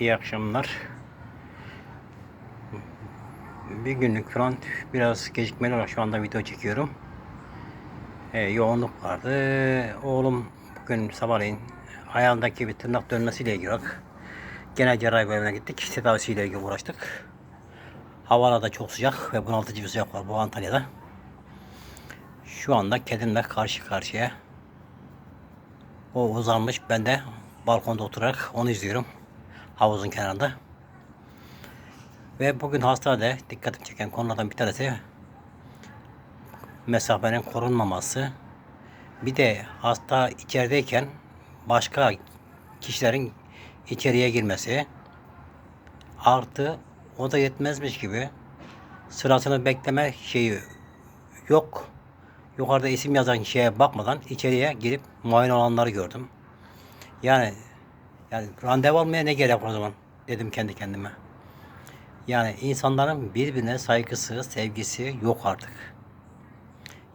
İyi akşamlar. Bir günlük falan biraz gecikmeli olarak şu anda video çekiyorum. Ee, yoğunluk vardı. Oğlum bugün sabahleyin ayağındaki bir tırnak dönmesiyle ilgili olarak genel cerrahi bölümüne gittik. Tedavisiyle ilgili uğraştık. Havalar da çok sıcak ve bunaltıcı bir sıcak var bu Antalya'da. Şu anda kedimle karşı karşıya. O uzanmış. Ben de balkonda oturarak onu izliyorum. Havuzun kenarında. Ve bugün hastanede dikkatimi çeken konulardan bir tanesi mesafenin korunmaması. Bir de hasta içerideyken başka kişilerin içeriye girmesi. Artı o da yetmezmiş gibi sırasını bekleme şeyi yok. Yukarıda isim yazan şeye bakmadan içeriye girip muayene olanları gördüm. Yani yani randevu almaya ne gerek o zaman dedim kendi kendime. Yani insanların birbirine saygısı, sevgisi yok artık.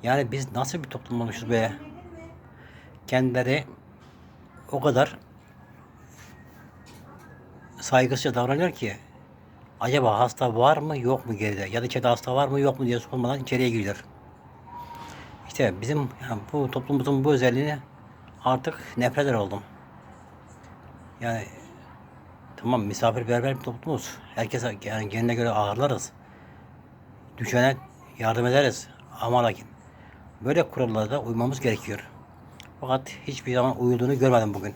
Yani biz nasıl bir toplum olmuşuz be? Kendileri o kadar saygısızca davranıyor ki acaba hasta var mı yok mu geride ya da içeride hasta var mı yok mu diye sormadan içeriye giriyor. İşte bizim yani bu toplumumuzun bu özelliğini artık nefret oldum. Yani tamam misafirperver bir toplumuz. Herkese yani kendine göre ağırlarız. Düşene yardım ederiz. Ama lakin böyle kurallara da uymamız gerekiyor. Fakat hiçbir zaman uyulduğunu görmedim bugün.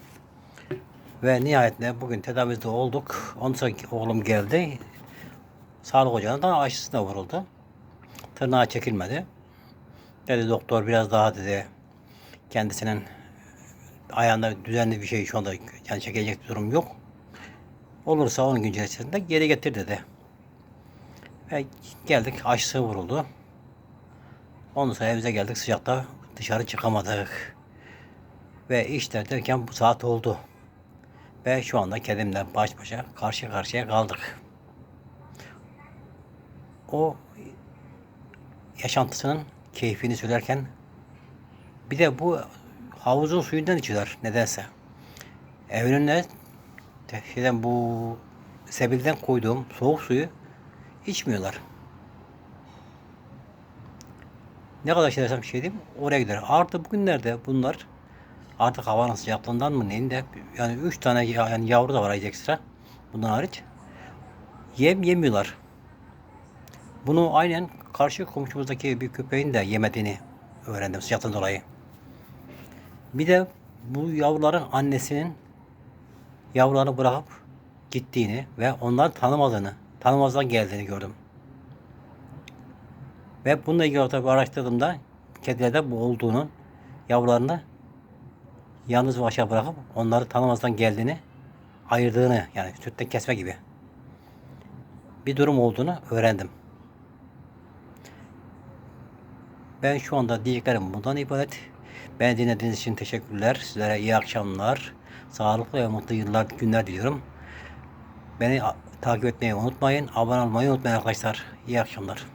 Ve nihayetinde bugün tedavide olduk. Ondan sonra oğlum geldi. Sağlık ocağına da aşısına vuruldu. Tırnağı çekilmedi. Dedi doktor biraz daha dedi kendisinin ayağında düzenli bir şey şu anda yani çekecek durum yok. Olursa 10 gün içerisinde geri getir dedi. Ve geldik aşısı vuruldu. Ondan sonra evimize geldik sıcakta dışarı çıkamadık. Ve işte derken bu saat oldu. Ve şu anda kedimle baş başa karşı karşıya kaldık. O yaşantısının keyfini söylerken bir de bu havuzun suyundan içiyorlar nedense. Evin önüne şeyden bu sebilden koyduğum soğuk suyu içmiyorlar. Ne kadar şey desem şey diyeyim oraya gider. Artı bugünlerde bunlar artık havanın sıcaklığından mı neyin de yani üç tane ya- yani yavru da var ekstra bundan hariç. Yem yemiyorlar. Bunu aynen karşı komşumuzdaki bir köpeğin de yemediğini öğrendim sıcaktan dolayı. Bir de bu yavruların annesinin yavrularını bırakıp gittiğini ve onları tanımadığını, tanımazdan geldiğini gördüm. Ve bununla ilgili tabii araştırdığımda kedilerde bu olduğunu, yavrularını yalnız aşağı bırakıp onları tanımazdan geldiğini, ayırdığını yani sütten kesme gibi bir durum olduğunu öğrendim. Ben şu anda diyeceklerim bundan ibaret. Beni dinlediğiniz için teşekkürler. Sizlere iyi akşamlar. Sağlıklı ve mutlu yıllar, günler diliyorum. Beni takip etmeyi unutmayın. Abone olmayı unutmayın arkadaşlar. İyi akşamlar.